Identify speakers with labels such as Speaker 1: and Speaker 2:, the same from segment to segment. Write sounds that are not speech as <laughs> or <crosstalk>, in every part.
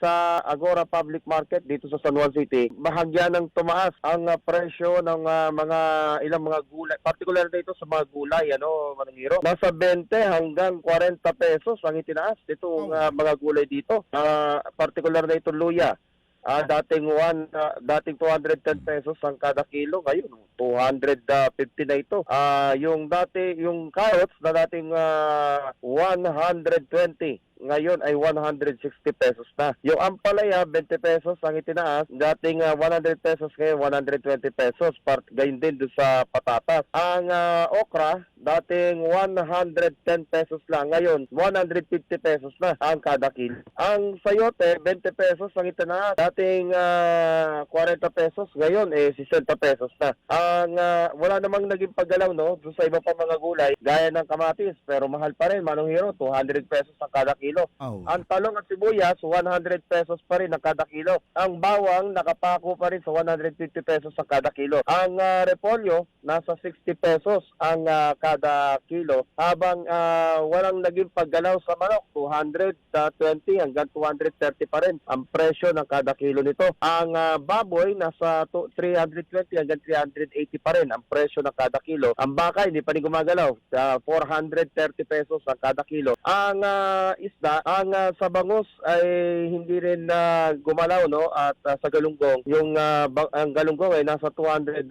Speaker 1: sa Agora Public Market dito sa San Juan City, bahagya ng tumaas ang ah, presyo ng ah, mga ilang mga gulay, particular dito sa mga gulay, ano, Manangiro. Nasa 20 hanggang 40 pesos ang itinaas itong
Speaker 2: Oh.
Speaker 1: ah, mga gulay dito. Ah, particular na ito luya. Ah, dating one, ah, dating 210 pesos ang kada kilo, ngayon 250 na ito. Ah, yung dati yung carrots na dating ah, 120 ngayon ay 160 pesos na. Yung ampalaya, 20 pesos ang itinaas. Dating ah, 100 pesos ngayon, 120 pesos. Part, gayon din doon sa patatas. Ang ah, okra, dating 110 pesos lang. Ngayon, 150 pesos na ang kada kilo. Ang sayote, 20 pesos ang itinaas. Dating ah, 40 pesos, ngayon eh 60 pesos na. Ang ah, wala namang naging paggalaw no doon sa iba pa mga gulay gaya ng kamatis pero mahal pa rin manong hero 200 pesos ang kada kilo.
Speaker 2: Oh.
Speaker 1: Ang talong at sibuyas 100 pesos pa rin ang kada kilo. Ang bawang nakapako pa rin sa 150 pesos ang kada kilo. Ang ah, repolyo nasa 60 pesos ang ah, kada kilo habang ah, walang naging paggalaw sa manok 220 hanggang 230 pa rin ang presyo ng kada kilo nito. Ang ah, baboy nasa to- 320 hanggang 380 pa rin ang presyo ng kada kilo. Ang baka hindi pa rin gumagalaw sa 430 pesos ang kada kilo. Ang ah, isda, ang ah, sa bangus ay hindi rin na gumalaw no at ah, sa galunggong yung ah, ba- ang galunggong ay nasa 220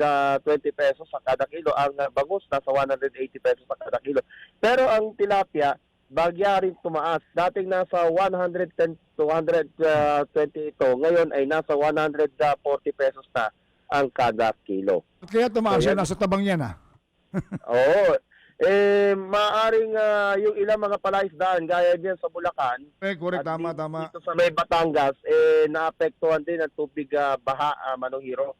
Speaker 1: pesos sa kada kilo. Ang ah, bangus nasa 180 pesos sa kada kilo. Pero ang tilapia bagya rin tumaas. Dating nasa 110 to 120 ito, ngayon ay nasa 140 pesos na ang kada kilo.
Speaker 2: Kaya tumaas
Speaker 1: So,
Speaker 2: yan,
Speaker 1: yan.
Speaker 2: nasa tabang yan ah. <laughs>
Speaker 1: Oo. Eh, maaring ah, yung ilang mga palaisdaan, gaya diyan sa Bulacan,
Speaker 2: Eh, correct,
Speaker 1: at
Speaker 2: tama,
Speaker 1: di-
Speaker 2: tama.
Speaker 1: Dito sa may Batangas, eh, naapektuhan din ng tubig ah, baha, uh, Manong Hiro.